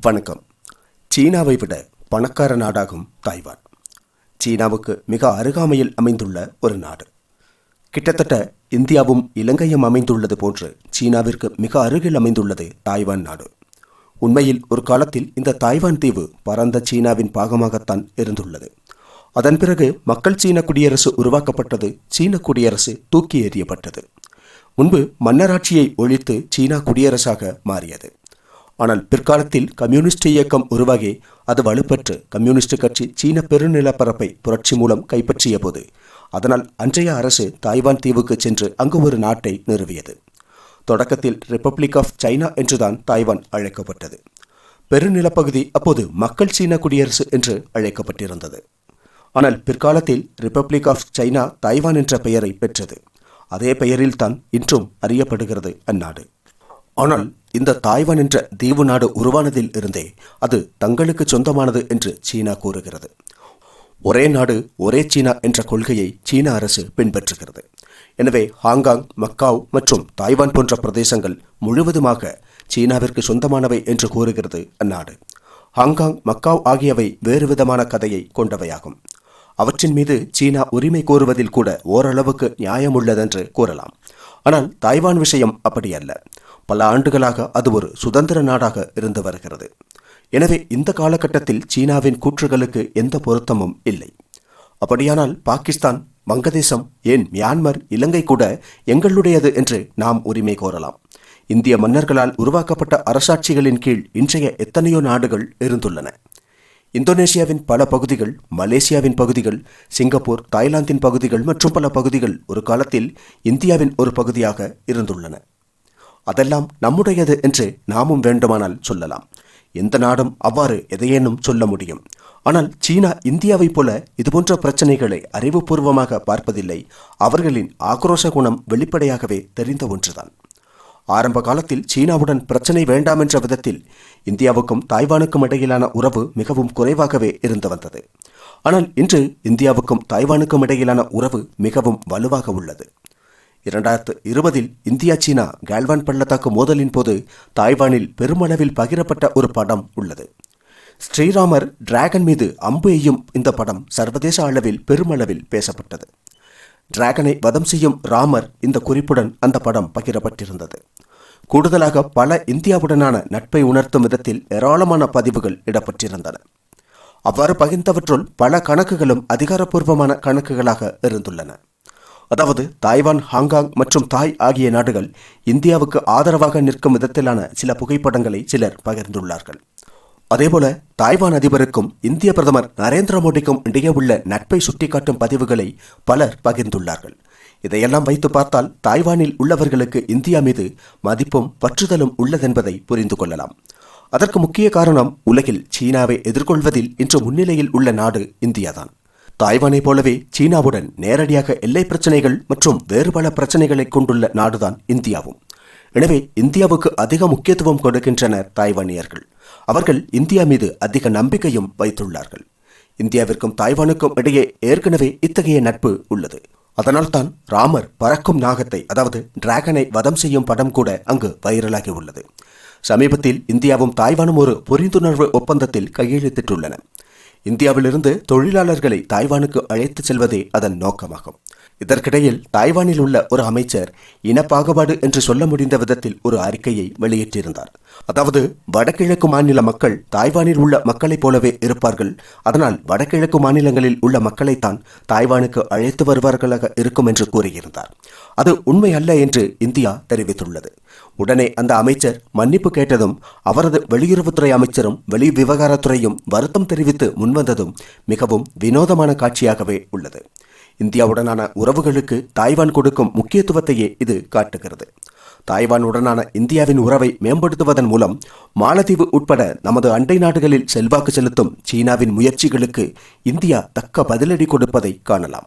வணக்கம். சீனாவை விட பணக்கார நாடாகும் தாய்வான். சீனாவுக்கு மிக அருகாமையில் அமைந்துள்ள ஒரு நாடு. கிட்டத்தட்ட இந்தியாவும் இலங்கையும் அமைந்துள்ளது போன்று சீனாவிற்கு மிக அருகில் அமைந்துள்ளது தாய்வான் நாடு. உண்மையில் ஒரு காலத்தில் இந்த தாய்வான் தீவு பரந்த சீனாவின் பாகமாகத்தான் இருந்துள்ளது. அதன் பிறகு மக்கள் சீன குடியரசு உருவாக்கப்பட்டது சீன குடியரசு தூக்கி எறியப்பட்டது. முன்பு மன்னராட்சியை ஒழித்து சீனா குடியரசாக மாறியது. ஆனால் பிற்காலத்தில் கம்யூனிஸ்ட் இயக்கம் உருவாகி அது வலுப்பெற்று கம்யூனிஸ்ட் கட்சி சீன பெருநிலப்பரப்பை புரட்சி மூலம் கைப்பற்றிய போது அதனால் அன்றைய அரசு தாய்வான் தீவுக்கு சென்று அங்கு ஒரு நாட்டை நிறுவியது. தொடக்கத்தில் ரிப்பப்ளிக் ஆஃப் சைனா என்றுதான் தாய்வான் அழைக்கப்பட்டது. பெருநிலப்பகுதி அப்போது மக்கள் சீன குடியரசு என்று அழைக்கப்பட்டிருந்தது. ஆனால் பிற்காலத்தில் ரிப்பப்ளிக் ஆஃப் சைனா தாய்வான் என்ற பெயரை பெற்றது. அதே பெயரில்தான் இன்றும் அறியப்படுகிறது அந்நாடு. ஆனால் இந்த தாய்வான் என்ற தீவு நாடு உருவானதில் இருந்தே அது தங்களுக்கு சொந்தமானது என்று சீனா கூறுகிறது. ஒரே நாடு ஒரே சீனா என்ற கொள்கையை சீன அரசு பின்பற்றுகிறது. எனவே ஹாங்காங் மக்காவ் மற்றும் தாய்வான் போன்ற பிரதேசங்கள் முழுவதுமாக சீனாவிற்கு சொந்தமானவை என்று கூறுகிறது அந்நாடு. ஹாங்காங் மக்காவ் ஆகியவை வேறு விதமான கதையை கொண்டவையாகும். அவற்றின் மீது சீனா உரிமை கோருவதில் கூட ஓரளவுக்கு நியாயம் உள்ளதென்று கூறலாம். ஆனால் தாய்வான் விஷயம் அப்படி அல்ல. பல ஆண்டுகளாக அது ஒரு சுதந்திர நாடாக இருந்து வருகிறது. எனவே இந்த காலகட்டத்தில் சீனாவின் கூற்றுகளுக்கு எந்த பொருத்தமும் இல்லை. அப்படியானால் பாகிஸ்தான் வங்கதேசம் ஏன் மியான்மர் இலங்கை கூட எங்களுடையது என்று நாம் உரிமை கோரலாம். இந்திய மன்னர்களால் உருவாக்கப்பட்ட அரசாட்சிகளின் கீழ் இன்றைய எத்தனையோ நாடுகள் இருந்துள்ளன. இந்தோனேசியாவின் பல பகுதிகள் மலேசியாவின் பகுதிகள் சிங்கப்பூர் தாய்லாந்தின் பகுதிகள் மற்றும் பல பகுதிகள் ஒரு காலத்தில் இந்தியாவின் ஒரு பகுதியாக இருந்துள்ளன. அதெல்லாம் நம்முடையது என்று நாமும் வேண்டுமானால் சொல்லலாம். எந்த நாடும் அவ்வாறு எதையேனும் சொல்ல முடியும். ஆனால் சீனா இந்தியாவைப் போல இதுபோன்ற பிரச்சனைகளை அறிவுபூர்வமாக பார்ப்பதில்லை. அவர்களின் ஆக்ரோஷ குணம் வெளிப்படையாகவே தெரிந்த ஒன்றுதான். ஆரம்ப காலத்தில் சீனாவுடன் பிரச்சனை வேண்டாம் என்ற விதத்தில் இந்தியாவுக்கும் தாய்வானுக்கும் இடையிலான உறவு மிகவும் குறைவாகவே இருந்து வந்தது. ஆனால் இன்று இந்தியாவுக்கும் தாய்வானுக்கும் இடையிலான உறவு மிகவும் வலுவாக உள்ளது. இரண்டாயிரத்து இருபதில் இந்தியா சீனா கால்வான் பள்ளத்தாக்கு மோதலின் போது தாய்வானில் பெருமளவில் பகிரப்பட்ட ஒரு படம் உள்ளது. ஸ்ரீராமர் டிராகன் மீது அம்பு எய்யும் இந்த படம் சர்வதேச அளவில் பெருமளவில் பேசப்பட்டது. டிராகனை வதம் செய்யும் ராமர் இந்த குறிப்புடன் அந்த படம் பகிரப்பட்டிருந்தது. கூடுதலாக பல இந்தியாவுடனான நட்பை உணர்த்தும் விதத்தில் ஏராளமான பதிவுகள் இடப்பட்டிருந்தன அவ்வாறு பகிர்ந்தவற்றுள் பல கணக்குகளும் அதிகாரப்பூர்வமான கணக்குகளாக இருந்துள்ளன. அதாவது தாய்வான் ஹாங்காங் மற்றும் தாய் ஆகிய நாடுகள் இந்தியாவுக்கு ஆதரவாக நிற்கும் விதத்திலான சில புகைப்படங்களை சிலர் பகிர்ந்துள்ளார்கள். அதேபோல தாய்வான் அதிபருக்கும் இந்திய பிரதமர் நரேந்திர மோடிக்கும் இடையே உள்ள நட்பை சுட்டிக்காட்டும் பதிவுகளை பலர் பகிர்ந்துள்ளார்கள். இதையெல்லாம் வைத்து பார்த்தால் தாய்வானில் உள்ளவர்களுக்கு இந்தியா மீது மதிப்பும் பற்றுதலும் உள்ளதென்பதை புரிந்து கொள்ளலாம். அதற்கு முக்கிய காரணம் உலகில் சீனாவை எதிர்கொள்வதில் இன்று முன்னிலையில் உள்ள நாடு இந்தியாதான். தாய்வானை போலவே சீனாவுடன் நேரடியாக எல்லை பிரச்சனைகள் மற்றும் வேறு பல பிரச்சனைகளை கொண்டுள்ள நாடுதான் இந்தியாவும். எனவே இந்தியாவுக்கு அதிக முக்கியத்துவம் கொடுக்கின்றனர் தாய்வானியர்கள். அவர்கள் இந்தியா மீது அதிக நம்பிக்கையும் வைத்துள்ளார்கள். இந்தியாவிற்கும் தாய்வானுக்கும் இடையே ஏற்கனவே இத்தகைய நட்பு உள்ளது. அதனால்தான் ராமர் பறக்கும் நாகத்தை அதாவது டிராகனை வதம் செய்யும் படம் கூட அங்கு வைரலாகி உள்ளது. சமீபத்தில் இந்தியாவும் தாய்வானும் ஒரு புரிந்துணர்வு ஒப்பந்தத்தில் கையெழுத்திட்டுள்ளன. இந்தியாவிலிருந்து தொழிலாளர்களை தாய்வானுக்கு அழைத்துச் செல்வதே அதன் நோக்கமாகும். இதற்கிடையில் தாய்வானில் உள்ள ஒரு அமைச்சர் இனப்பாகுபாடு என்று சொல்ல முடிந்த விதத்தில் ஒரு அறிக்கையை வெளியிட்டிருந்தார். அதாவது வடகிழக்கு மாநில மக்கள் தாய்வானில் உள்ள மக்களைப் போலவே இருப்பார்கள். அதனால் வடகிழக்கு மாநிலங்களில் உள்ள மக்களைத்தான் தாய்வானுக்கு அழைத்து வருவார்களாக இருக்கும் என்று கூறியிருந்தார். அது உண்மை அல்ல என்று இந்தியா தெரிவித்துள்ளது. உடனே அந்த அமைச்சர் மன்னிப்பு கேட்டதும் அவரது வெளியுறவுத்துறை அமைச்சரும் வெளி விவகாரத்துறையும் வருத்தம் தெரிவித்து முன்வந்ததும் மிகவும் வினோதமான காட்சியாகவே உள்ளது. இந்தியாவுடனான உறவுகளுக்கு தாய்வான் கொடுக்கும் முக்கியத்துவத்தையே இது காட்டுகிறது. தாய்வானுடனான இந்தியாவின் உறவை மேம்படுத்துவதன் மூலம் மாலத்தீவு உட்பட நமது அண்டை நாடுகளில் செல்வாக்கு செலுத்தும் சீனாவின் முயற்சிகளுக்கு இந்தியா தக்க பதிலடி கொடுப்பதை காணலாம்.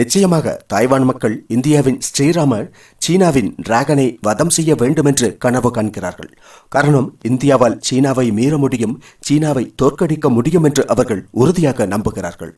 நிச்சயமாக தாய்வான் மக்கள் இந்தியாவின் ஸ்ரீராமர் சீனாவின் டிராகனை வதம் செய்ய வேண்டும் என்று கனவு காண்கிறார்கள். காரணம் இந்தியாவால் சீனாவை மீற முடியும் சீனாவை தோற்கடிக்க முடியும் என்று அவர்கள் உறுதியாக நம்புகிறார்கள்.